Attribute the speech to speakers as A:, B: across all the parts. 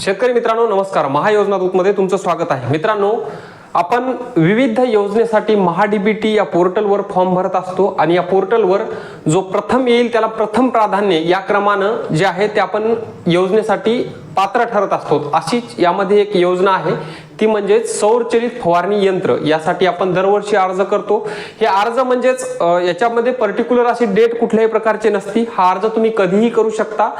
A: शेतकरी मित्रांनो नमस्कार. महायोजना दूतमध्ये तुमचं स्वागत आहे. मित्रांनो आपण विविध योजनेसाठी महाडीबीटी या पोर्टलवर फॉर्म भरत असतो आणि या पोर्टलवर जो प्रथम येईल त्याला प्रथम प्राधान्य या क्रमानं जे आहे ते आपण योजनेसाठी पात्र ठरत असतो. अशीच यामध्ये एक योजना आहे. ती म्हणजेच सौरचलित फवारणी यंत्र. यासाठी आपण दरवर्षी अर्ज करतो. हे अर्ज म्हणजेच याच्यामध्ये पर्टिक्युलर अशी डेट कुठल्याही प्रकारची नसती. हा अर्ज तुम्ही कधीही करू शकता.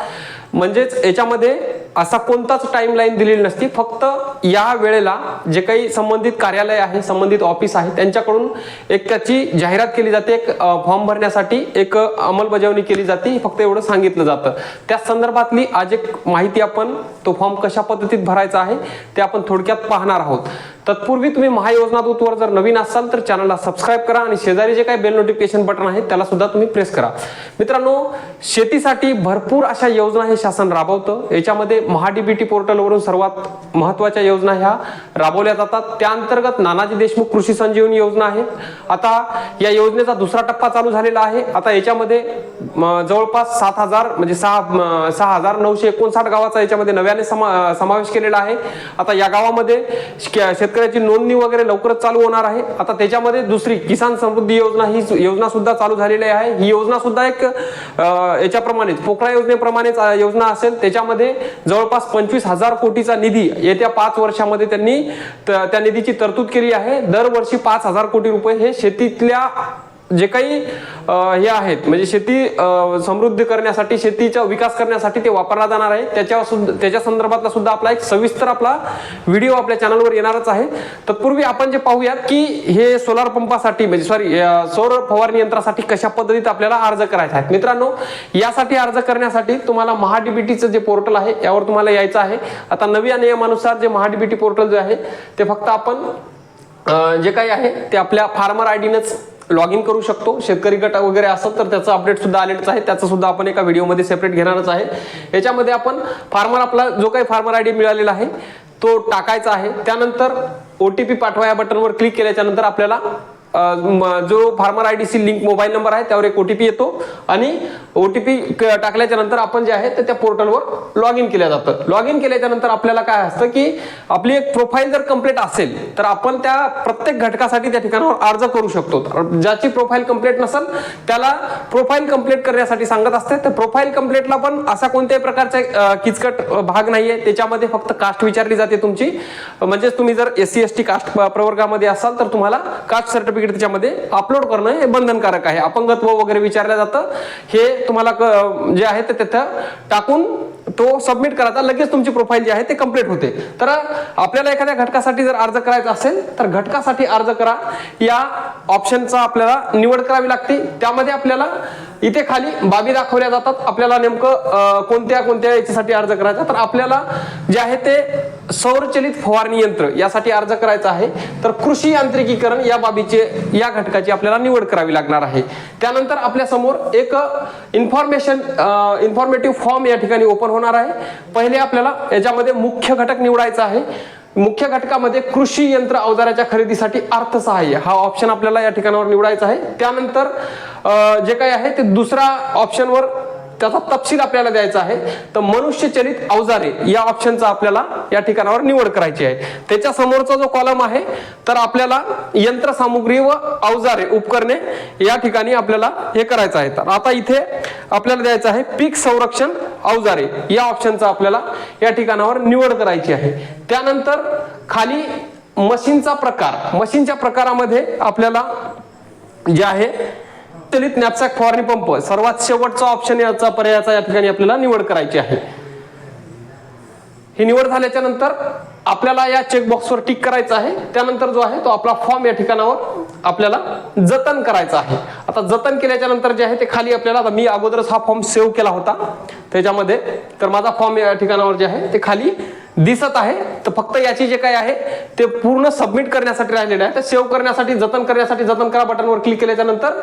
A: म्हणजेच याच्यामध्ये असा कोणताच टाइम लाईन दिलेली नसती. फक्त या वेळेला जे काही संबंधित कार्यालय आहे संबंधित ऑफिस आहे त्यांच्याकडून एक त्याची जाहिरात केली जाते. एक फॉर्म भरण्यासाठी एक अंमलबजावणी केली जाते. फक्त एवढं सांगितलं जातं. त्या संदर्भातली आज एक माहिती आपण तो फॉर्म कशा पद्धतीत भरायचा आहे ते आपण थोडक्यात पाहणार आहोत. तत्पूर्वी तुम्ही महायोजना दूतवर जर नवीन असाल तर चॅनलला सबस्क्राईब करा आणि शेजारी जे काही बेल नोटिफिकेशन बटन आहे त्याला सुद्धा तुम्ही प्रेस करा. मित्रांनो शेतीसाठी भरपूर अशा योजना हे शासन राबवतं. याच्यामध्ये महाडीबीटी पोर्टलवरून सर्वात महत्त्वाच्या योजना ह्या राबवल्या जातात. त्या अंतर्गत नानाजी देशमुख कृषी संजीवनी योजना आहे. आता या योजनेचा दुसरा टप्पा चालू झालेला आहे. आता याच्यामध्ये म, जवळपास सात हजार म्हणजे सहा सहा हजार नऊशे एकोणसाठ गावाचा याच्यामध्ये नव्याने समा समावेश केलेला आहे. आता या गावामध्ये शेतकरी शेतकऱ्याची नोंदणी वगैरे लवकरच चालू होणार आहे. आता त्याच्यामध्ये दुसरी किसान समृद्धी योजना ही योजना सुद्धा चालू झालेली आहे. ही योजना सुद्धा एक याच्याप्रमाणेच पोकळा योजनेप्रमाणेच योजना असेल. त्याच्यामध्ये जवळपास पंचवीस हजार कोटीचा निधी येत्या पाच वर्षामध्ये त्यांनी त्या निधीची तरतूद केली आहे. दरवर्षी पाच हजार कोटी रुपये हे शेतीतल्या जे काही हे आहेत म्हणजे शेती समृद्ध करण्यासाठी शेतीचा विकास करण्यासाठी ते वापरला जाणार आहे. त्याच्या सुद्धा त्याच्या संदर्भातला सुद्धा आपला एक सविस्तर आपला व्हिडिओ आपल्या चॅनलवर येणारच आहे. तत्पूर्वी आपण जे पाहूयात की हे सोलार पंपासाठी म्हणजे सॉरी सौर फवारणी यंत्रासाठी कशा पद्धतीत आपल्याला अर्ज करायचा आहे. मित्रांनो यासाठी अर्ज करण्यासाठी तुम्हाला महाडीबीटीचं जे पोर्टल आहे यावर तुम्हाला यायचं आहे. आता नव्या नियमानुसार जे महाडीबीटी पोर्टल जे आहे ते फक्त आपण जे काही आहे ते आपल्या फार्मर आय डीनंच लॉग इन करू शकतो. शेतकरी गट वगैरे असत तर त्याचं अपडेट सुद्धा आलेलंच आहे. त्याचं सुद्धा आपण एका व्हिडिओमध्ये सेपरेट घेणारच आहे. याच्यामध्ये आपण फार्मर आपला जो काही फार्मर आय डी मिळालेला आहे तो टाकायचा आहे. त्यानंतर ओ टी पी पाठवा या बटनवर क्लिक केल्याच्यानंतर आपल्याला जो farmer I D C link mobile number आहे त्यावर एक ओटीपी येतो. आणि ओटीपी टाकल्याच्या नंतर आपण जे आहे ते त्या पोर्टलवर लॉग इन केलं जातं लॉग इन केल्याच्यानंतर आपल्याला काय असतं की आपली एक प्रोफाईल जर कंप्लीट असेल तर आपण त्या प्रत्येक घटकासाठी त्या ठिकाणावर अर्ज करू शकतो. ज्याची प्रोफाईल कंप्लीट नसेल त्याला प्रोफाईल कंप्लीट करण्यासाठी सांगत असते. तर प्रोफाईल कम्प्लीटला पण असा कोणत्याही प्रकारचा किचकट भाग नाहीये. त्याच्यामध्ये फक्त कास्ट विचारली जाते तुमची. म्हणजेच तुम्ही जर S C S T caste प्रवर्गामध्ये असाल तर तुम्हाला कास्ट सर्टिफिकेट त्याच्यामध्ये अपलोड करणं हे बंधनकारक आहे. अपंगत्व वगैरे विचारलं जातं. हे तुम्हाला जे आहे ते तिथं टाकून तो सबमिट करायचा लगेच तुमची प्रोफाईल जी आहे ते कंप्लीट होते. तर आपल्याला एखाद्या घटकासाठी जर अर्ज करायचा असेल तर घटकासाठी अर्ज करा. या ऑप्शनचा आपल्याला निवड करावी लागते. त्यामध्ये आपल्याला इथे खाली बाबी दाखवल्या जातात. आपल्याला नेमकं कोणत्या कोणत्या याच्यासाठी अर्ज करायचा. तर आपल्याला जे आहे ते सौरचलित फवारणी यंत्र यासाठी अर्ज करायचा आहे. तर कृषी यांत्रिकीकरण या बाबीचे या घटकाची आपल्याला निवड करावी लागणार आहे. त्यानंतर आपल्यासमोर एक इन्फॉर्मेशन इन्फॉर्मेटिव्ह फॉर्म या ठिकाणी ओपन होणार आहे. पहिले आपल्याला याच्यामध्ये मुख्य घटक निवडायचा आहे. मुख्य घटकामध्ये कृषी यंत्र अवजाराच्या खरेदीसाठी अर्थसहाय्य हा ऑप्शन आपल्याला या ठिकाणावर निवडायचा आहे. त्यानंतर जे काही आहे ते दुसरा ऑप्शनवर त्याचा तपशील आपल्याला द्यायचा आहे. तर मनुष्यचलित अवजारे या ऑप्शनचा आपल्याला या ठिकाणावर निवड करायची आहे. त्याच्या समोरचा जो कॉलम आहे तर आपल्याला यंत्रसामुग्री व अवजारे उपकरणे या ठिकाणी आपल्याला हे करायचं आहे. तर आता इथे आपल्याला द्यायचं आहे पीक संरक्षण अवजारे या ऑप्शनचा आपल्याला या ठिकाणावर निवड करायची आहे. त्यानंतर खाली मशीनचा प्रकार मशीनच्या प्रकारामध्ये आपल्याला जे आहे चलित नॅपसॅक फवारणी पंप सर्वात शेवटचा ऑप्शन याचा पर्यायाचा या ठिकाणी आपल्याला निवड करायची आहे. ही निवड झाल्याच्यानंतर आपल्याला या चेकबॉक्सवर टिक करायचं आहे. त्यानंतर जो आहे तो आपला फॉर्म या ठिकाणावर आपल्याला जतन करायचा आहे. आता जतन केल्याच्यानंतर जे आहे ते खाली आपल्याला आता मी अगोदरच हा फॉर्म सेव्ह केला होता. त्याच्यामध्ये तर माझा फॉर्म या ठिकाणावर जे आहे ते खाली दिसत आहे तर फक्त याची जे काय आहे ते पूर्ण सबमिट करण्यासाठी राहिलेलं आहे. तर सेव्ह करण्यासाठी जतन करण्यासाठी जतन करा बटनवर क्लिक केल्याच्यानंतर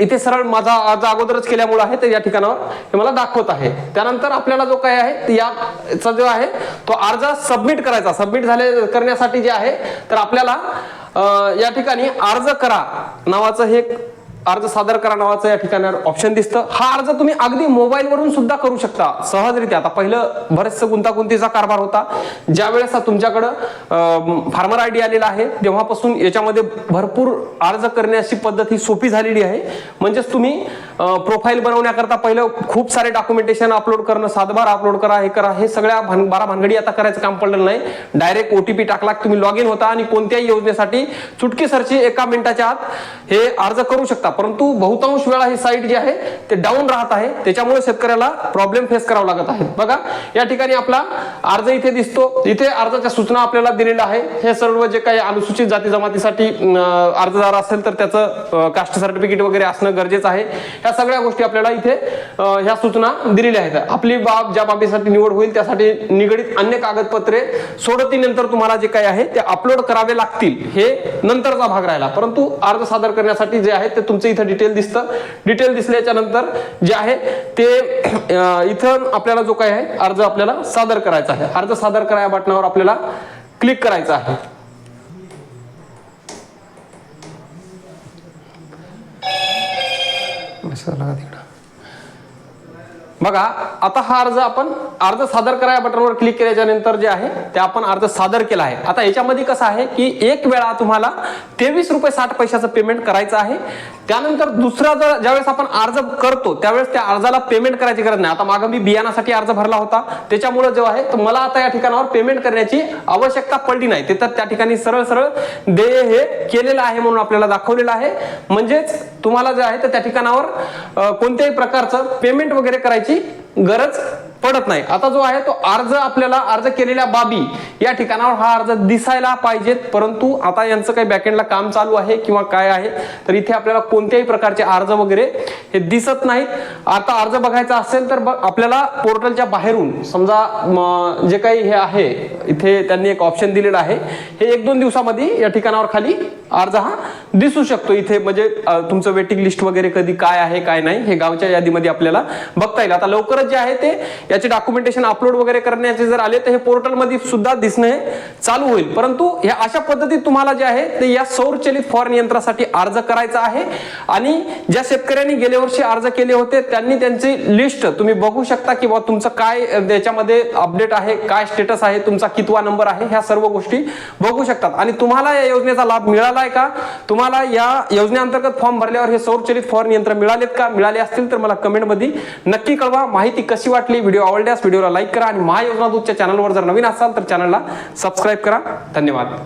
A: इथे सरळ माझा अर्ज अगोदरच केल्यामुळे आहे ते या ठिकाणावर हे मला दाखवत आहे. त्यानंतर आपल्याला जो काय आहे याचा जो आहे तो अर्ज सबमिट करायचा. सबमिट झाले करण्यासाठी जे आहे तर आपल्याला या ठिकाणी अर्ज करा नावाचं हे अर्ज सादर करा नावाचं या ठिकाणावर ऑप्शन दिसतं. हा अर्ज तुम्ही अगदी मोबाईलवरून सुद्धा करू शकता. सहजरित्या. आता पहिलं बरेचसं गुंतागुंतीचा कारभार होता. ज्या वेळेस हा तुमच्याकडं फार्मर आय डी आलेला आहे तेव्हापासून याच्यामध्ये भरपूर अर्ज करण्याची पद्धत ही सोपी झालेली आहे. म्हणजेच तुम्ही प्रोफाईल बनवण्याकरता पहिलं खूप सारे डॉक्युमेंटेशन अपलोड करणं सातबार अपलोड करा हे करा हे सगळ्या भान बारा भानगडी आता करायचं काम पडलं नाही. डायरेक्ट ओटीपी टाकला की तुम्ही लॉग इन होता आणि कोणत्याही योजनेसाठी चुटकीसरची एका मिनिटाच्या आत हे अर्ज करू शकता. परंतु बहुतांश वेळा ही साईट जी आहे ते डाऊन राहत आहे. त्याच्यामुळे शेतकऱ्याला प्रॉब्लेम फेस करावा लागत आहे. बघा या ठिकाणी आपला अर्ज इथे दिसतो. इथे अर्जाच्या सूचना आपल्याला दिलेल्या आहे. हे सर्व जे काही अनुसूचित जाती जमातीसाठी अर्जदार असेल तर त्याचं कास्ट सर्टिफिकेट वगैरे असणं गरजेचं आहे. ह्या सगळ्या गोष्टी आपल्याला इथे ह्या सूचना दिलेल्या आहेत. आपली बाब ज्या बाबीसाठी निवड होईल त्यासाठी निगडीत अन्य कागदपत्रे सोडतीनंतर तुम्हाला जे काही आहे ते अपलोड करावे लागतील. हे नंतरचा भाग राहिला. परंतु अर्ज सादर करण्यासाठी जे आहे ते तुमचं इथं डिटेल दिसतं. डिटेल दिसल्याच्या नंतर जे आहे ते इथं आपल्याला जो काही आहे अर्ज आपल्याला सादर करायचा आहे. अर्ज सादर करा या बटनावर आपल्याला क्लिक करायचं आहे. बघा आता हा अर्ज आपण अर्ज सादर करा या बटनवर क्लिक केल्याच्यानंतर जे आहे ते आपण अर्ज सादर केला आहे. आता याच्यामध्ये कसं आहे की एक वेळा तुम्हाला तेवीस रुपये साठ पैशाचं पेमेंट करायचं आहे. त्यानंतर दुसरा जर ज्यावेळेस आपण अर्ज करतो त्यावेळेस त्या अर्जाला पेमेंट करायची गरज नाही. आता मागं मी बियाणासाठी अर्ज भरला होता. त्याच्यामुळे जो आहे तर मला आता या ठिकाणावर पेमेंट करण्याची आवश्यकता पडली नाही. ते तर त्या ठिकाणी सरळ सरळ देय हे केलेलं आहे म्हणून आपल्याला दाखवलेलं आहे. म्हणजेच तुम्हाला जे आहे तर त्या ठिकाणावर कोणत्याही प्रकारचं पेमेंट वगैरे करायची गरज पडत नाही. आता जो आहे तो अर्ज आपल्याला अर्ज केलेल्या बाबी या ठिकाणावर हा अर्ज दिसायला पाहिजेत. परंतु आता यांचं काही बॅकेंडला काम चालू आहे किंवा काय आहे तर इथे आपल्याला कोणत्याही प्रकारचे अर्ज वगैरे हे दिसत नाहीत. आता अर्ज बघायचा असेल तर आपल्याला पोर्टलच्या बाहेरून समजा जे काही हे आहे इथे त्यांनी एक ऑप्शन दिलेलं आहे. हे एक दोन दिवसामध्ये या ठिकाणावर खाली अर्ज हा दिसू शकतो इथे म्हणजे तुमचं वेटिंग लिस्ट वगैरे कधी काय आहे काय नाही हे गावच्या यादीमध्ये आपल्याला बघता येईल. आता लवकरच जे आहे ते याचे डॉक्युमेंटेशन अपलोड वगैरे करण्याचे जर आले तर हे पोर्टलमध्ये सुद्धा दिसणे चालू होईल. परंतु ह्या अशा पद्धतीत तुम्हाला जे आहे ते या सौरचलित फवारणी यंत्रासाठी अर्ज करायचा आहे. आणि ज्या शेतकऱ्यांनी गेल्या वर्षी अर्ज केले होते त्यांनी त्यांची लिस्ट तुम्ही बघू शकता की तुमचं काय त्याच्यामध्ये अपडेट आहे काय स्टेटस आहे तुमचा कितवा नंबर आहे ह्या सर्व गोष्टी बघू शकतात. आणि तुम्हाला या योजनेचा लाभ मिळालाय का? तुम्हाला या योजनेअंतर्गत फॉर्म भरल्यावर हे सौरचलित फवारणी यंत्र मिळालेत का? मिळाले असतील तर मला कमेंटमध्ये नक्की कळवा. माहिती कशी वाटली? व्हिडिओ आवडल्यास व्हिडिओला लाईक करा आणि महायोजना दूतच्या चॅनलवर जर नवीन असाल तर चॅनलला सबस्क्राईब करा. धन्यवाद.